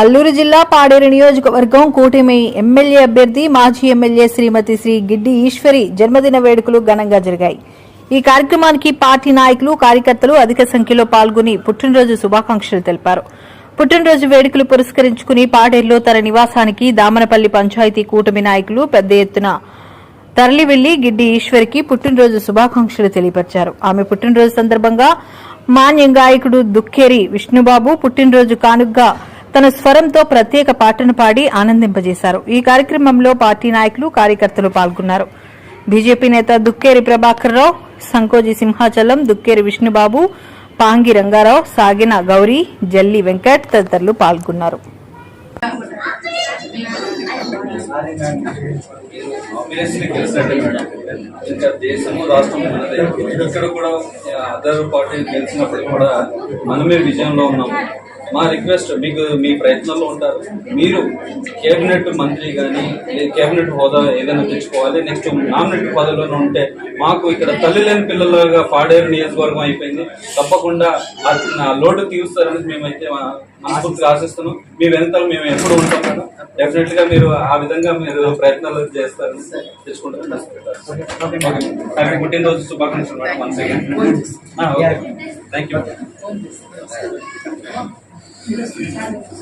అల్లూరు జిల్లా పాడేరు నియోజకవర్గం కూటమి ఎమ్మెల్యే అభ్యర్థి మాజీ ఎమ్మెల్యే శ్రీమతి శ్రీ గిడ్డి ఈశ్వరి జన్మదిన వేడుకలు ఘనంగా జరిగాయి. ఈ కార్యక్రమానికి పార్టీ నాయకులు కార్యకర్తలు అధిక సంఖ్యలో పాల్గొని పుట్టినరోజు శుభాకాంక్షలు తెలిపారు. పుట్టినరోజు వేడుకలు పురస్కరించుకుని పాడేరులో తన నివాసానికి దామనపల్లి పంచాయతీ కూటమి నాయకులు పెద్ద ఎత్తున తరలి వెళ్ళి గిడ్డి ఈశ్వరికి పుట్టినరోజు శుభాకాంక్షలు తెలియపరిచారు. ఆమె పుట్టినరోజు సందర్భంగా మాన్యం గాయకుడు దుక్కేరి విష్ణుబాబు పుట్టినరోజు కానుగ్గా తన స్వరంతో ప్రత్యేక పాటను పాడి ఆనందింపజేశారు. ఈ కార్యక్రమంలో పార్టీ నాయకులు కార్యకర్తలు పాల్గొన్నారు. బీజేపీ నేత దుక్కేరి ప్రభాకర్ రావు సంకోజి సింహాచలం దుక్కేరి విష్ణుబాబు పాంగి రంగారావు సాగిన గౌరీ జల్లి వెంకట్ తదితరులు పాల్గొన్నారు. ఇంకా దేశము రాష్ట్రం ఉన్నదే ఇక్కడ కూడా అదర్ పార్టీ గెలిచినప్పుడు కూడా మనమే విజయంలో ఉన్నాము మా రిక్వెస్ట్ మీకు మీ ప్రయత్నంలో ఉంటారు. మీరు కేబినెట్ మంత్రి కానీ కేబినెట్ హోదా ఏదైనా తెచ్చుకోవాలి. నెక్స్ట్ నామినేట్ పదవిలో ఉంటే మాకు ఇక్కడ తల్లి లేని పిల్లలుగా పాడేరు నియోజకవర్గం అయిపోయింది. తప్పకుండా ఆ లోటు తీరుస్తారని మేమైతే మా- మనస్ఫూర్తిగా ఆశిస్తున్నాం. మీ వెనకాల మేము ఎప్పుడు ఉంటాం మేడం డెఫినెట్గా మీరు ఆ విధంగా మీరు ప్రయత్నాలు చేస్తారు. తెచ్చుకుంటారు. పుట్టినరోజు శుభాకాంక్షలు madam. Once again thank you Los británicos.